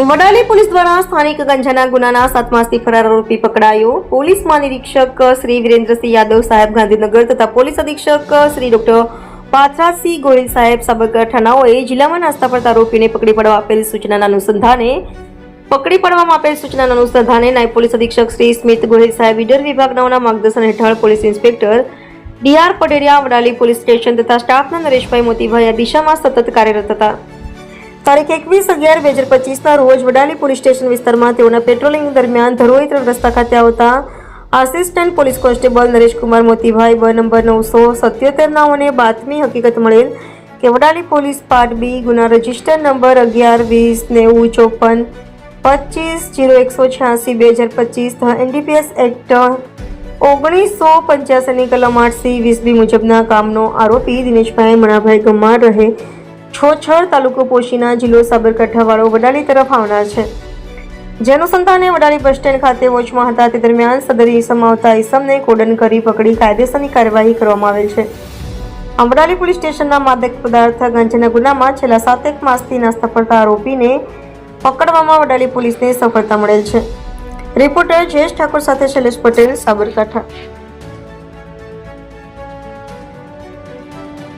Vadali police દ્વારા સ્થાનિક ગંજાના ગુનાના સાત માસથી ફરાર આરોપી પકડાયો. પોલીસ મહાનિરીક્ષક શ્રી વિરેન્દ્રસિંહ યાદવ સાહેબ ગાંધીનગર તથા પોલીસ અધિક્ષક શ્રી ડોક્ટર પાથરાજસિંહ ગોહિલ સાહેબ સાબરકર નાઓએ જિલ્લામાં નાસ્તા પડતા આરોપીને પકડી પાડવા આપેલ સૂચનાના અનુસંધાને પકડી પાડવામાં આપેલ સૂચનાના અનુસંધાને નાયબ પોલીસ અધિક્ષક શ્રી સ્મિત ગોહિલ સાહેબ ઈડર વિભાગના માર્ગદર્શન હેઠળ police inspector DR Pateriya Vadali police station તથા સ્ટાફના નરેશભાઈ મોતીભાઈ આ દિશામાં સતત કાર્યરત હતા. તારીખ એકવીસ અગિયાર બે હજાર પચીસના રોજ વડાલી પોલીસ સ્ટેશન વિસ્તારમાં તેઓના પેટ્રોલિંગ દરમિયાન ધરોઈ ત્રણ રસ્તા ખાતે આવતા assistant police constable Nareshkumar Motibhai, બ નંબર નવસો સત્યોતેર નાઓને બાતમી હકીકત મળેલ કે વડાલી પોલીસ પાર્ટ બી ગુના રજિસ્ટર નંબર અગિયાર, વીસ, નેવું, ચોપન, પચીસ, જીરો એકસો છ્યાસી, બે હજાર પચીસ એનડીપીએસ એક્ટ ઓગણીસો પંચ્યાસીની કલમ આઠ સી વીસ બી મુજબના કામનો આરોપી દિનેશભાઈ મણાભાઈ ગમાર રહે છોછર તાલુકો પોશીના જિલ્લો સાબરકાંઠાવાળો વડાલી તરફ આવનાર છે. જે સંતાને વડાલી બસ સ્ટેન્ડ ખાતે વોચમાં હતા તે દરમિયાન સદર ઈસમ આવતા ઈસમને કોડન કરી પકડી કાયદેસરની કાર્યવાહી કરવામાં આવેલ છે. અમરાલી પોલીસ સ્ટેશનના માદક પદાર્થ ગાંજાના ગુનામાં છેલ્લા સાતેક માસથી નાસ્તા પડતા આરોપીને પકડવામાં વડાલી પોલીસને સફળતા મળેલ છે. રિપોર્ટર જયેશ ઠાકોર સાથે શૈલેષ પટેલ, સાબરકાંઠા.